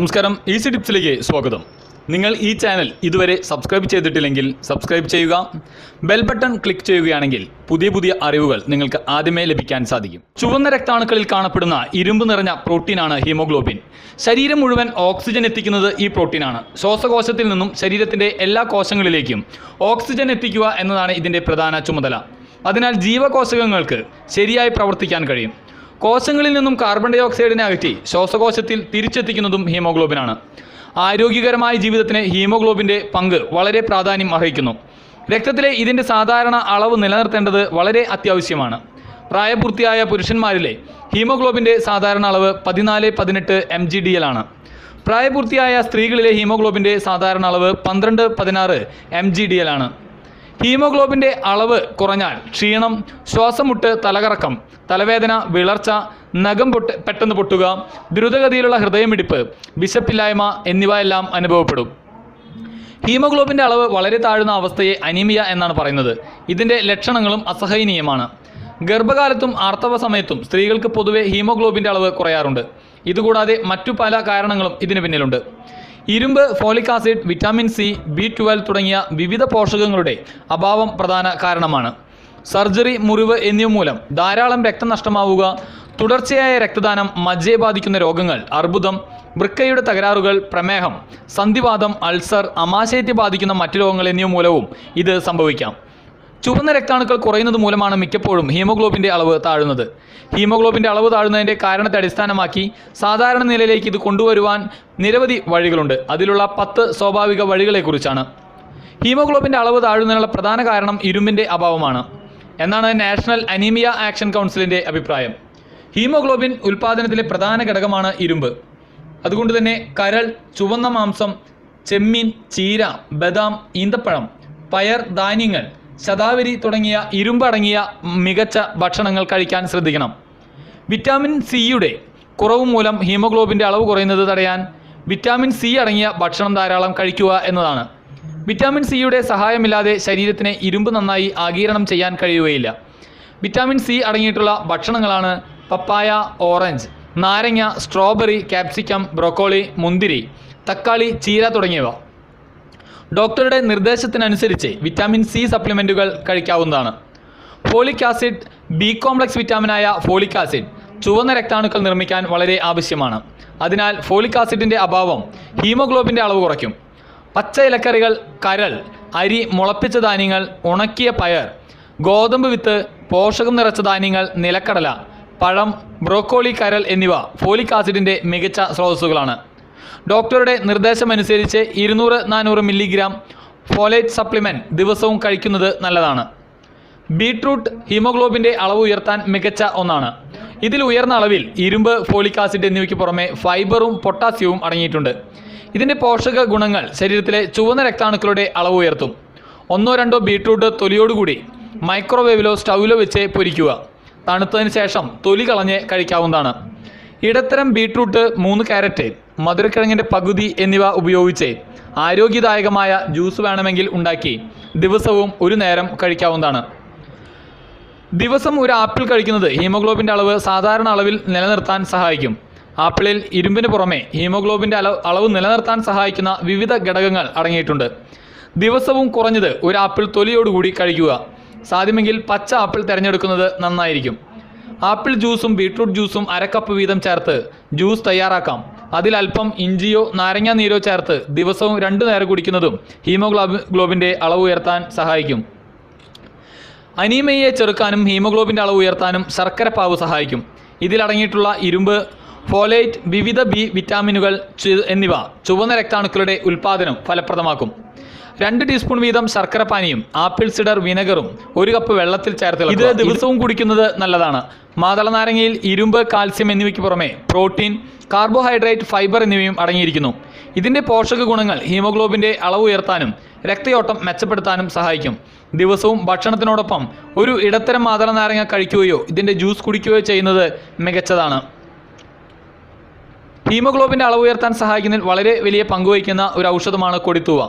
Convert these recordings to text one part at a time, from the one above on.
നമസ്കാരം ഈസി ടിപ്സിലേക്ക് സ്വാഗതം. നിങ്ങൾ ഈ ചാനൽ ഇതുവരെ സബ്സ്ക്രൈബ് ചെയ്തിട്ടില്ലെങ്കിൽ സബ്സ്ക്രൈബ് ചെയ്യുക ബെൽ ബട്ടൺ ക്ലിക്ക് ചെയ്യുകയാണെങ്കിൽ പുതിയ പുതിയ അറിവുകൾ നിങ്ങൾക്ക് ആദ്യമേ ലഭിക്കാൻ സാധിക്കും. ചുവന്ന രക്താണുക്കളിൽ കാണപ്പെടുന്ന ഇരുമ്പ് നിറഞ്ഞ പ്രോട്ടീനാണ് ഹീമോഗ്ലോബിൻ. ശരീരം മുഴുവൻ ഓക്സിജൻ എത്തിക്കുന്നത് ഈ പ്രോട്ടീനാണ്. ശ്വാസകോശത്തിൽ നിന്നും ശരീരത്തിന്റെ എല്ലാ കോശങ്ങളിലേക്കും ഓക്സിജൻ എത്തിക്കുക എന്നതാണ് ഇതിന്റെ പ്രധാന ചുമതല. അതിനാൽ ജീവകോശകങ്ങൾക്ക് ശരിയായി പ്രവർത്തിക്കാൻ കഴിയും. കോശങ്ങളിൽ നിന്നും കാർബൺ ഡൈ ഓക്സൈഡിനെ അകറ്റി ശ്വാസകോശത്തിൽ തിരിച്ചെത്തിക്കുന്നതും ഹീമോഗ്ലോബിനാണ്. ആരോഗ്യകരമായ ജീവിതത്തിന് ഹീമോഗ്ലോബിന്റെ പങ്ക് വളരെ പ്രാധാന്യം അർഹിക്കുന്നു. രക്തത്തിലെ ഇതിന്റെ സാധാരണ അളവ് നിലനിർത്തേണ്ടത് വളരെ അത്യാവശ്യമാണ്. പ്രായപൂർത്തിയായ പുരുഷന്മാരിലെ ഹീമോഗ്ലോബിന്റെ സാധാരണ അളവ് പതിനാല് പതിനെട്ട് എം ജി ഡി എൽ ആണ്. പ്രായപൂർത്തിയായ സ്ത്രീകളിലെ ഹീമോഗ്ലോബിന്റെ സാധാരണ അളവ് പന്ത്രണ്ട് പതിനാറ് എം ജി ഡി എൽ ആണ്. ഹീമോഗ്ലോബിന്റെ അളവ് കുറഞ്ഞാൽ ക്ഷീണം ശ്വാസമുട്ട് തലകറക്കം തലവേദന വിളർച്ച നഖം പൊട്ട് പെട്ടെന്ന് പൊട്ടുക ദ്രുതഗതിയിലുള്ള ഹൃദയമിടിപ്പ് വിശപ്പില്ലായ്മ എന്നിവ എല്ലാം അനുഭവപ്പെടും. ഹീമോഗ്ലോബിന്റെ അളവ് വളരെ താഴ്ന്ന അവസ്ഥയെ അനീമിയ എന്നാണ് പറയുന്നത്. ഇതിന്റെ ലക്ഷണങ്ങളും അസഹനീയമാണ്. ഗർഭകാലത്തും ആർത്തവ സമയത്തും സ്ത്രീകൾക്ക് പൊതുവെ ഹീമോഗ്ലോബിന്റെ അളവ് കുറയാറുണ്ട്. ഇതുകൂടാതെ മറ്റു പല കാരണങ്ങളും ഇതിന് പിന്നിലുണ്ട്. ഇരുമ്പ് folic acid vitamin C B twelve തുടങ്ങിയ വിവിധ പോഷകങ്ങളുടെ അഭാവം പ്രധാന കാരണമാണ്. സർജറി മുറിവ് എന്നിവ മൂലം ധാരാളം രക്തനഷ്ടമാവുക തുടർച്ചയായ രക്തദാനം മജ്ജയെ ബാധിക്കുന്ന രോഗങ്ങൾ അർബുദം വൃക്കയുടെ തകരാറുകൾ പ്രമേഹം സന്ധിവാദം അൾസർ അമാശയത്തെ ബാധിക്കുന്ന മറ്റു രോഗങ്ങൾ എന്നിവ മൂലവും ഇത് സംഭവിക്കാം. ചുവന്ന രക്താണുക്കൾ കുറയുന്നത് മൂലമാണ് മിക്കപ്പോഴും ഹീമോഗ്ലോബിന്റെ അളവ് താഴുന്നത്. ഹീമോഗ്ലോബിന്റെ അളവ് താഴുന്നതിന്റെ കാരണത്തെ അടിസ്ഥാനമാക്കി സാധാരണ നിലയിലേക്ക് ഇത് കൊണ്ടുവരുവാൻ നിരവധി വഴികളുണ്ട്. അതിലുള്ള പത്ത് സ്വാഭാവിക വഴികളെക്കുറിച്ചാണ്. ഹീമോഗ്ലോബിന്റെ അളവ് താഴുന്നതിനുള്ള പ്രധാന കാരണം ഇരുമ്പിന്റെ അഭാവമാണ്. എന്നാണ് നാഷണൽ അനീമിയ ആക്ഷൻ കൗൺസിലിന്റെ അഭിപ്രായം. ഹീമോഗ്ലോബിൻ ഉൽപ്പാദനത്തിലെ പ്രധാന ഘടകമാണ് ഇരുമ്പ്. അതുകൊണ്ട് തന്നെ കരൾ ചുവന്ന മാംസം ചെമ്മീൻ ചീര ബദാം ഈന്തപ്പഴം പയർ ധാന്യങ്ങൾ ശതാവരി തുടങ്ങിയ ഇരുമ്പടങ്ങിയ മികച്ച ഭക്ഷണങ്ങൾ കഴിക്കാൻ ശ്രദ്ധിക്കണം. വിറ്റാമിൻ സിയുടെ കുറവ് മൂലം ഹീമോഗ്ലോബിന്റെ അളവ് കുറയുന്നത് തടയാൻ വിറ്റാമിൻ സി അടങ്ങിയ ഭക്ഷണം ധാരാളം കഴിക്കുക എന്നതാണ്. വിറ്റാമിൻ സിയുടെ സഹായമില്ലാതെ ശരീരത്തിന് ഇരുമ്പ് നന്നായി ആഗീരണം ചെയ്യാൻ കഴിയുകയില്ല. വിറ്റാമിൻ സി അടങ്ങിയിട്ടുള്ള ഭക്ഷണങ്ങളാണ് പപ്പായ ഓറഞ്ച് നാരങ്ങ സ്ട്രോബെറി കാപ്സിക്കം ബ്രൊക്കോളി മുന്തിരി തക്കാളി ചീര തുടങ്ങിയവ. ഡോക്ടറുടെ നിർദ്ദേശത്തിനനുസരിച്ച് വിറ്റാമിൻ സി സപ്ലിമെന്റുകൾ കഴിക്കാവുന്നതാണ്. ഫോളിക് ആസിഡ് ബി കോംപ്ലക്സ് വിറ്റാമിനായ ഫോളിക് ആസിഡ് ചുവന്ന രക്താണുക്കൾ നിർമ്മിക്കാൻ വളരെ ആവശ്യമാണ്. അതിനാൽ ഫോളിക് ആസിഡിന്റെ അഭാവം ഹീമോഗ്ലോബിന്റെ അളവ് കുറയ്ക്കും. പച്ച ഇലക്കറികൾ കരൾ അരി മുളപ്പിച്ച ധാന്യങ്ങൾ ഉണക്കിയ പയർ ഗോതമ്പ് വിത്ത് പോഷകം നിറച്ച ധാന്യങ്ങൾ നിലക്കടല പഴം ബ്രോക്കോളി കരൽ എന്നിവ ഫോളിക് ആസിഡിന്റെ മികച്ച സ്രോതസ്സുകളാണ്. ഡോക്ടറുടെ നിർദ്ദേശമനുസരിച്ച് ഇരുന്നൂറ് നാനൂറ് മില്ലിഗ്രാം ഫോലേറ്റ് സപ്ലിമെന്റ് ദിവസവും കഴിക്കുന്നത് നല്ലതാണ്. ബീട്രൂട്ട് ഹീമോഗ്ലോബിന്റെ അളവ് ഉയർത്താൻ മികച്ച ഒന്നാണ്. ഇതിൽ ഉയർന്ന അളവിൽ ഇരുമ്പ് ഫോളിക് ആസിഡ് എന്നിവയ്ക്ക് പുറമെ ഫൈബറും പൊട്ടാസ്യവും അടങ്ങിയിട്ടുണ്ട്. ഇതിന്റെ പോഷക ഗുണങ്ങൾ ശരീരത്തിലെ ചുവന്ന രക്താണുക്കളുടെ അളവ് ഉയർത്തും. ഒന്നോ രണ്ടോ ബീട്രൂട്ട് തൊലിയോടുകൂടി മൈക്രോവേവിലോ സ്റ്റൗവിലോ വെച്ച് പൊരിക്കുക. തണുത്തതിന് ശേഷം തൊലി കളഞ്ഞ് കഴിക്കാവുന്നതാണ്. ഇടത്തരം ബീട്രൂട്ട് മൂന്ന് ക്യാരറ്റ് മധുരക്കിഴങ്ങിന്റെ പകുതി എന്നിവ ഉപയോഗിച്ച് ആരോഗ്യദായകമായ ജ്യൂസ് വേണമെങ്കിൽ ഉണ്ടാക്കി ദിവസവും ഒരു നേരം കഴിക്കാവുന്നതാണ്. ദിവസം ഒരു ആപ്പിൾ കഴിക്കുന്നത് ഹീമോഗ്ലോബിന്റെ അളവ് സാധാരണ അളവിൽ നിലനിർത്താൻ സഹായിക്കും. ആപ്പിളിൽ ഇരുമ്പിന് പുറമെ ഹീമോഗ്ലോബിന്റെ അളവ് നിലനിർത്താൻ സഹായിക്കുന്ന വിവിധ ഘടകങ്ങൾ അടങ്ങിയിട്ടുണ്ട്. ദിവസവും കുറഞ്ഞത് ഒരു ആപ്പിൾ തൊലിയോടുകൂടി കഴിക്കുക. സാധ്യമെങ്കിൽ പച്ച ആപ്പിൾ തിരഞ്ഞെടുക്കുന്നത് നന്നായിരിക്കും. ആപ്പിൾ ജ്യൂസും ബീട്രൂട്ട് ജ്യൂസും അരക്കപ്പ് വീതം ചേർത്ത് ജ്യൂസ് തയ്യാറാക്കാം. അതിൽ അല്പം ഇഞ്ചിയോ നാരങ്ങ നീരോ ചേർത്ത് ദിവസവും രണ്ടു നേരം കുടിക്കുന്നതും ഹീമോഗ്ലോബിന്റെ ഗ്ലോബിന്റെ അളവ് ഉയർത്താൻ സഹായിക്കും. അനീമയെ ചെറുക്കാനും ഹീമോഗ്ലോബിന്റെ അളവ് ഉയർത്താനും ശർക്കരപ്പാവ് സഹായിക്കും. ഇതിലടങ്ങിയിട്ടുള്ള ഇരുമ്പ് ഫോലേറ്റ് വിവിധ ബി വിറ്റാമിനുകൾ എന്നിവ ചുവന്ന രക്താണുക്കളുടെ ഉൽപ്പാദനം ഫലപ്രദമാക്കും. രണ്ട് ടീസ്പൂൺ വീതം ശർക്കര പാനിയും ആപ്പിൾ സിഡർ വിനെഗറും ഒരു കപ്പ് വെള്ളത്തിൽ ചേർത്ത് ഇത് ദിവസവും കുടിക്കുന്നത് നല്ലതാണ്. മാതള നാരങ്ങയിൽ ഇരുമ്പ് കാൽസ്യം എന്നിവയ്ക്ക് പുറമെ പ്രോട്ടീൻ കാർബോഹൈഡ്രേറ്റ് ഫൈബർ എന്നിവയും അടങ്ങിയിരിക്കുന്നു. ഇതിന്റെ പോഷക ഗുണങ്ങൾ ഹീമോഗ്ലോബിന്റെ അളവ് ഉയർത്താനും രക്തയോട്ടം മെച്ചപ്പെടുത്താനും സഹായിക്കും. ദിവസവും ഭക്ഷണത്തിനോടൊപ്പം ഒരു ഇടത്തരം മാതള നാരങ്ങ കഴിക്കുകയോ ഇതിന്റെ ജ്യൂസ് കുടിക്കുകയോ ചെയ്യുന്നത് മികച്ചതാണ്. ഹീമോഗ്ലോബിന്റെ അളവ് ഉയർത്താൻ സഹായിക്കുന്നതിൽ വളരെ വലിയ പങ്കുവഹിക്കുന്ന ഒരു ഔഷധമാണ് കൊടിത്തൂവ.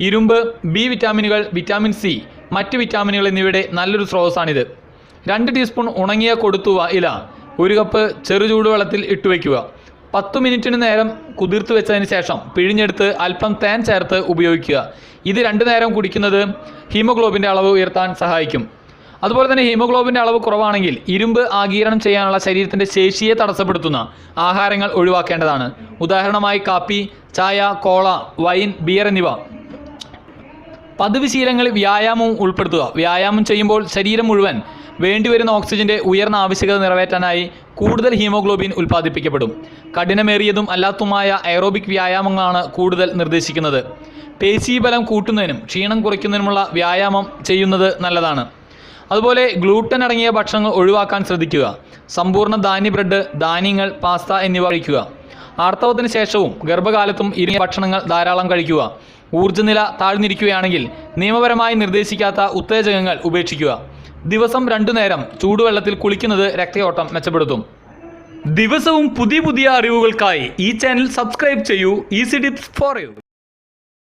ഇരുമ്പ് ബി വിറ്റാമിനുകൾ വിറ്റാമിൻ സി മറ്റ് വിറ്റാമിനുകൾ എന്നിവയുടെ നല്ലൊരു സ്രോതസ്സാണിത്. രണ്ട് ടീസ്പൂൺ ഉണങ്ങിയ കൊടുത്തുവ ഇല ഒരു കപ്പ് ചെറു ചൂടുവെള്ളത്തിൽ ഇട്ടുവയ്ക്കുക പത്ത് മിനിറ്റിന് നേരം കുതിർത്ത് വെച്ചതിന് ശേഷം പിഴിഞ്ഞെടുത്ത് അല്പം തേൻ ചേർത്ത് ഉപയോഗിക്കുക. ഇത് രണ്ടു നേരം കുടിക്കുന്നത് ഹീമോഗ്ലോബിന്റെ അളവ് ഉയർത്താൻ സഹായിക്കും. അതുപോലെ തന്നെ ഹീമോഗ്ലോബിന്റെ അളവ് കുറവാണെങ്കിൽ ഇരുമ്പ് ആഗീരണം ചെയ്യാനുള്ള ശരീരത്തിന്റെ ശേഷിയെ തടസ്സപ്പെടുത്തുന്ന ആഹാരങ്ങൾ ഒഴിവാക്കേണ്ടതാണ്. ഉദാഹരണമായി കാപ്പി ചായ കോള വൈൻ ബിയർ എന്നിവ പതിവ് ശീലങ്ങളിൽ വ്യായാമവും ഉൾപ്പെടുത്തുക. വ്യായാമം ചെയ്യുമ്പോൾ ശരീരം മുഴുവൻ വേണ്ടിവരുന്ന ഓക്സിജന്റെ ഉയർന്ന ആവശ്യകത നിറവേറ്റാനായി കൂടുതൽ ഹീമോഗ്ലോബിൻ ഉൽപ്പാദിപ്പിക്കപ്പെടും. കഠിനമേറിയതും അല്ലാത്തതുമായ എയറോബിക് വ്യായാമങ്ങളാണ് കൂടുതൽ നിർദ്ദേശിക്കുന്നത്. പേശീബലം കൂട്ടുന്നതിനും ക്ഷീണം കുറയ്ക്കുന്നതിനുമുള്ള വ്യായാമം ചെയ്യുന്നത് നല്ലതാണ്. അതുപോലെ ഗ്ലൂട്ടൻ അടങ്ങിയ ഭക്ഷണങ്ങൾ ഒഴിവാക്കാൻ ശ്രദ്ധിക്കുക. സമ്പൂർണ ധാന്യ ബ്രെഡ് ധാന്യങ്ങൾ പാസ്ത എന്നിവ കഴിക്കുക. ആർത്തവത്തിന് ശേഷവും ഗർഭകാലത്തും ഇരുങ്ങിയ ഭക്ഷണങ്ങൾ ധാരാളം കഴിക്കുക. ഊർജനില താഴ്ന്നിരിക്കുകയാണെങ്കിൽ നിയമപരമായി നിർദ്ദേശിക്കാത്ത ഉത്തേജകങ്ങൾ ഉപേക്ഷിക്കുക. ദിവസം രണ്ടു നേരം ചൂടുവെള്ളത്തിൽ കുളിക്കുന്നത് രക്തയോട്ടം മെച്ചപ്പെടുത്തും. ദിവസവും പുതിയ പുതിയ അറിവുകൾക്കായി ഈ ചാനൽ സബ്സ്ക്രൈബ് ചെയ്യൂ. Easy tips for you.